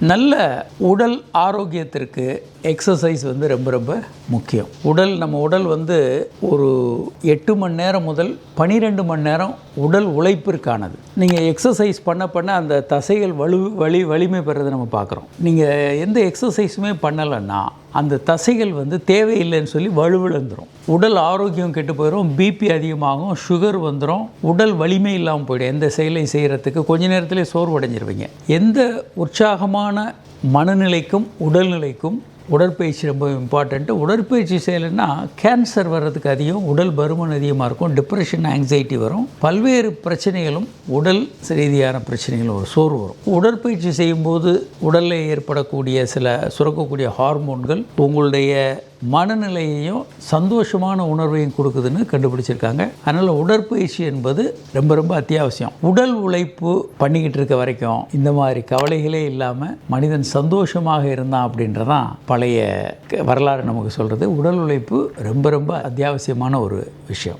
நல்ல உடல் ஆரோக்கியத்திற்கு எக்ஸசைஸ் வந்து ரொம்ப ரொம்ப முக்கியம். உடல் நம்ம உடல் வந்து ஒரு எட்டு மணி நேரம் முதல் பனிரெண்டு மணி நேரம் உடல் உழைப்பிற்கானது. நீங்கள் எக்ஸசைஸ் பண்ண பண்ண அந்த தசைகள் வலு வலி வலிமை பெறதை நம்ம பார்க்குறோம் நீங்கள் எந்த எக்ஸசைஸுமே பண்ணலைன்னா அந்த தசைகள் வந்து தேவையில்லைன்னு சொல்லி வலுவிழந்துடும் உடல் ஆரோக்கியம் கெட்டு போயிடும் பிபி அதிகமாகும் சுகர் வந்துடும் உடல் வலிமை இல்லாமல் போயிடும். எந்த செயலையும் செய்கிறதுக்கு கொஞ்ச நேரத்திலே சோர்வடைஞ்சிருவீங்க. எந்த உற்சாகமாக உற்சாகமான மனநிலைக்கும் உடல்நிலைக்கும் உடற்பயிற்சி ரொம்ப இம்பார்ட்டண்ட்டு உடற்பயிற்சி செய்யலைன்னா கேன்சர் வர்றதுக்கு அதிகம் உடல் பருமன் அதிகமாக இருக்கும் டிப்ரெஷன் ஆங்ஸைட்டி வரும். பல்வேறு பிரச்சனைகளும் உடல் ரீதியான பிரச்சனைகளும் ஒரு சோர்வு வரும். உடற்பயிற்சி செய்யும்போது உடலில் ஏற்படக்கூடிய சில சுரக்கக்கூடிய ஹார்மோன்கள் உங்களுடைய மனநிலையையும் சந்தோஷமான உணர்வையும் கொடுக்குதுன்னு கண்டுபிடிச்சிருக்காங்க. அதனால் உடற்பயிற்சி என்பது ரொம்ப ரொம்ப அத்தியாவசியம். உடல் உழைப்பு பண்ணிக்கிட்டு இருக்க வரைக்கும் இந்த மாதிரி கவலைகளே இல்லாமல் மனிதன் சந்தோஷமாக இருந்தான் அப்படின்றதான் பழைய க- வரலாறு நமக்கு சொல்கிறது உடல் உழைப்பு ரொம்ப ரொம்ப அத்தியாவசியமான ஒரு விஷயம்.